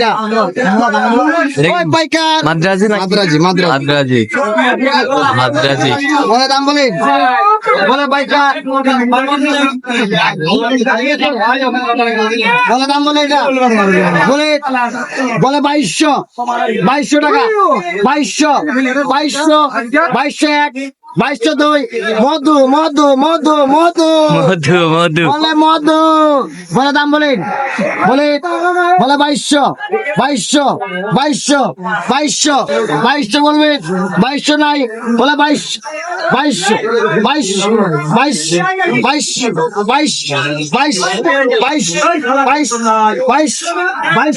এটা? মাদ্রাজি মাদ্রাজি মাদ্রাজি। মাদ্রাজি। বলে দাম বলে। বলে দাম বলে এটা। বলে বলে বাইশশো। বাইশশো টাকা। বাইশশো। বাইশশো। বাইশশো এক। বাইশশো দুই মধু মধু মধু মধু। মধু মধু। বলে মধু। বলে দাম বলেন। বলে বলে বাইশশো বাইশশো বাইশশো বাইশশো বাইশশো বলবে। বাইশশো নাই বলে বাইশ বাইশশো বাইশ বাইশ বাইশ বাইশ বাইশ বাইশ বাইশ বাইশ বাইশ বাইশ।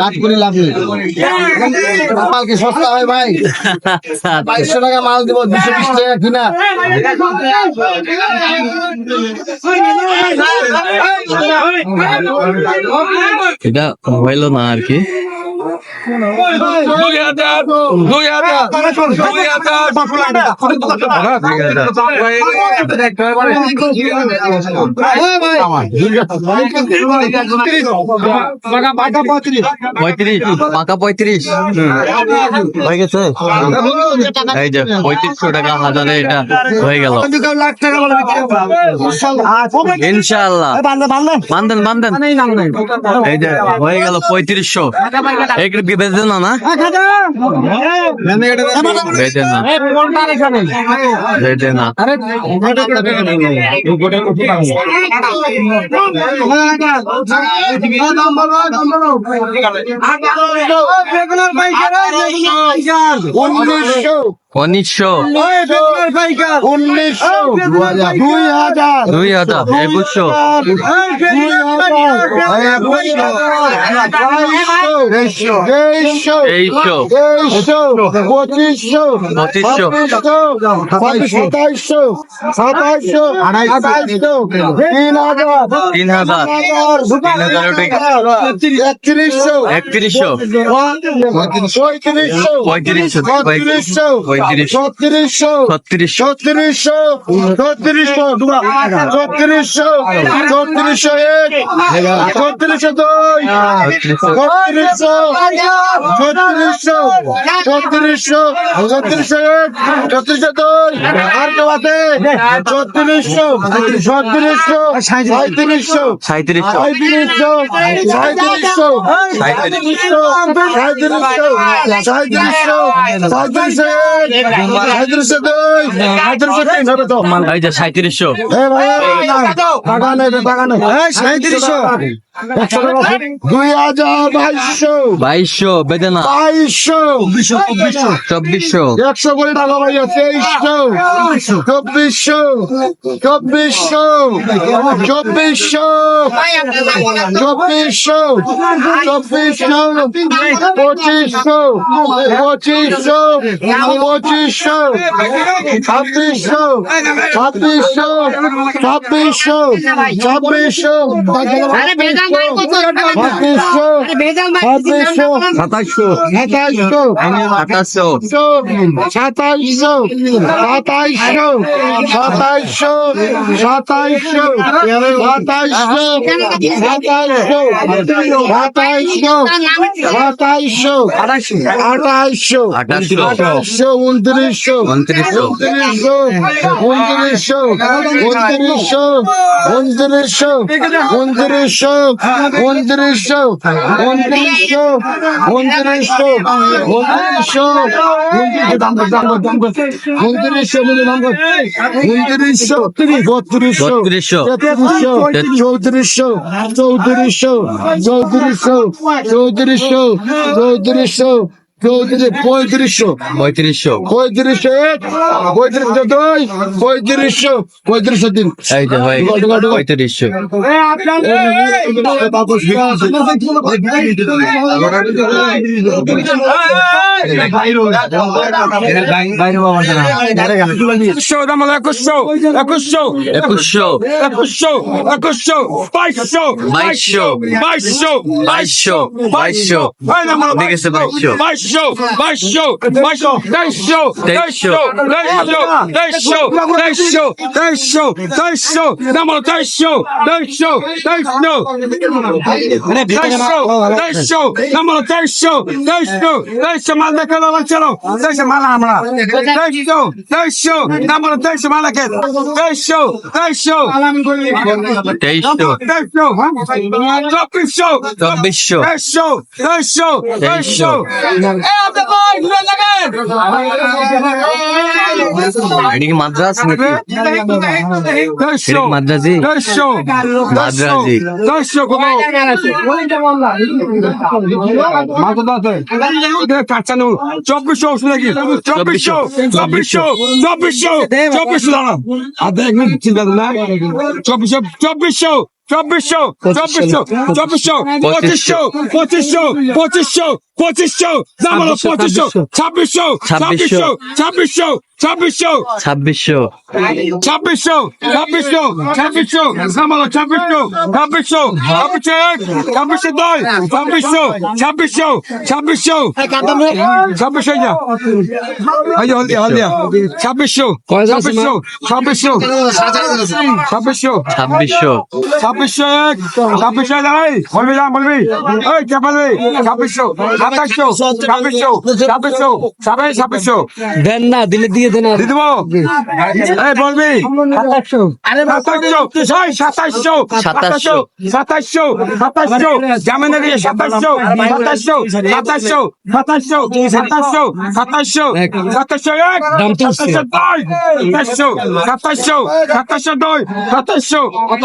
রাত করে লাভ নেই। মালকে সস্তা হয় ভাই? বাইশশো টাকা মাল দিব দুশো বিশ টাকা কিনা। এটা হইল না আর কি। পঁয়ত্রিশ পাকা পঁয়ত্রিশ। হয়ে গেছে এই যে পঁয়ত্রিশশো টাকা হাজারে এটা হয়ে গেল লাখ টাকা ইনশাআল্লাহ বান্ধেন এই যে হয়ে গেল পঁয়ত্রিশশো একটু বেঁধে না না না Pegando o banheiro, obrigado. Olha show. উনিশশো উনিশশো দুই হাজার দুই হাজার একুশশো তেইশশো তেইশশো পঁচিশশো পঁচিশশো সাতাইশশো সাতাইশশো আঠাইশশো তিন হাজার তিন হাজার তিন হাজার একত্রিশশো একত্রিশশো পঁয়ত্রিশশো পঁয়ত্রিশশো পঁয়ত্রিশশো ছত্রিশশো ছত্রিশশো ছত্রিশশো ছত্রিশশো ছত্রিশশো এক। ছত্রিশশো দুই। ছত্রিশশো ছত্রিশশো ছত্রিশশো ছত্রিশশো এক। ছত্রিশশো দুই। আর কেউ আছে? ছত্রিশশো ছত্রিশশো সাঁত্রিশশো সাঁত্রিশশো সাঁত্রিশশো সাঁত্রিশশো সাঁত্রিশশো সাঁত্রিশশো সাঁত্রিশশো সাঁত্রিশশো। দুই হাজার বাইশশো। বাইশশো বেদনা। বাইশশো। চব্বিশশো একশো কোটি টাকা ভাই তেইশশো। চব্বিশশো। চব্বিশশো। চব্বিশশো। চব্বিশশো। চব্বিশশো। পঁচিশশো। পঁচিশশো। পঁচিশশো ছাব্বিশশো ছাব্বিশশো ছাব্বিশশো ছাব্বিশশো ছাব্বিশশো ছাব্বিশশো সাতাশশো সাতাইশশো আঠাশশো সাতাইশশো সাতাইশশো সাতাইশশো সাতাইশশো সাতাইশশো সাতাইশশো সাতাইশশো সাতাইশশো আঠাইশশো আঠাশশো আঠাইশশো। উনত্রিশশো উনত্রিশশো উনত্রিশশো উনত্রিশশো উনত্রিশশো উনত্রিশশো উনত্রিশশো উনত্রিশশো উনত্রিশশো উনত্রিশশো উনত্রিশশো উনত্রিশশো বত্রিশশো তেত্রিশশো চৌত্রিশশো চৌত্রিশশো চৌত্রিশশো চৌত্রিশশো চৌত্রিশশো চৌত্রিশ পঁয়ত্রিশশো পঁয়ত্রিশশো পঁয়ত্রিশশো এক পঁয়ত্রিশশো দুই পঁয়ত্রিশশো পঁয়ত্রিশশো তিন এই যে হয়ে গেল পঁয়ত্রিশশো একুশশো দাম হলো একুশশো একুশশো একুশশো একুশশো একুশশো বাইশশো বাইশশো বাইশশো বাইশশো বাইশশো দেখেছে বাইশশো দেড়শো পাঁচশো পাঁচশো দেড়শো দেড়শো দেড়শো দেড়শো দেড়শো দেড়শো দেড়শো নামো দেড়শো দেড়শো দেড়শো দেড়শো দেড়শো নামো দেড়শো দেড়শো দেড়শো মাল দেখে দাও চলো দেড়শো মাল আমরা দেড়শো দেড়শো নামো দেড়শো মাল দেখে দেড়শো দেড়শো দেড়শো দেড়শো চব্বিশশো চব্বিশশো দেড়শো দেড়শো দেড়শো এটা কি মাদ্রাস নাকি? চব্বিশশো চব্বিশশো। চব্বিশশো। চব্বিশশো। চব্বিশশো দাঁড়ান। আর দেখবেন চিন্তা চব্বিশশো। চব্বিশশো চব্বিশশো চব্বিশশো পঁচিশশো পঁচিশশো পঁচিশশো পঁচিশশো দাম হলো পঁচিশশো ছাব্বিশশো ছাব্বিশশো ছাব্বিশশো ছাব্বিশশো ছাব্বিশশো ছাব্বিশশো ছাব্বিশশো ছাব্বিশশো সামালো ছাব্বিশশো ছাব্বিশশো ছাব্বিশশো এক ছাব্বিশশো দুই ছাব্বিশশো ছাব্বিশশো ছাব্বিশশো ছাব্বিশশো হলদিয়া হলদিয়া ছাব্বিশশো ছাব্বিশশো ছাব্বিশশো ছাব্বিশশো ছাব্বিশশো ছাব্বিশশো এক ছাব্বিশশো যাই বলবি যা বলবি এই কে বলবি ছাব্বিশশো সাতাশশো ছাব্বিশশো ছাব্বিশশো ছাব্বিশ ছাব্বিশশো দেন না দিলে দিয়ে দেন দিয়ে দেবো এই বলবি সাতাশশো সাতাশশো সাতাশশো সাতাশশো সাতাশশো জামিনে গিয়ে সাতাশশো সাতাশশো সাতাশশো সাতাশশো সাতাশশো সাতাশশো সাতাশশো এক সাতাশশো দুই সাতাশশো সাতাশশো সাতাশশো দুই সাতাশশো কত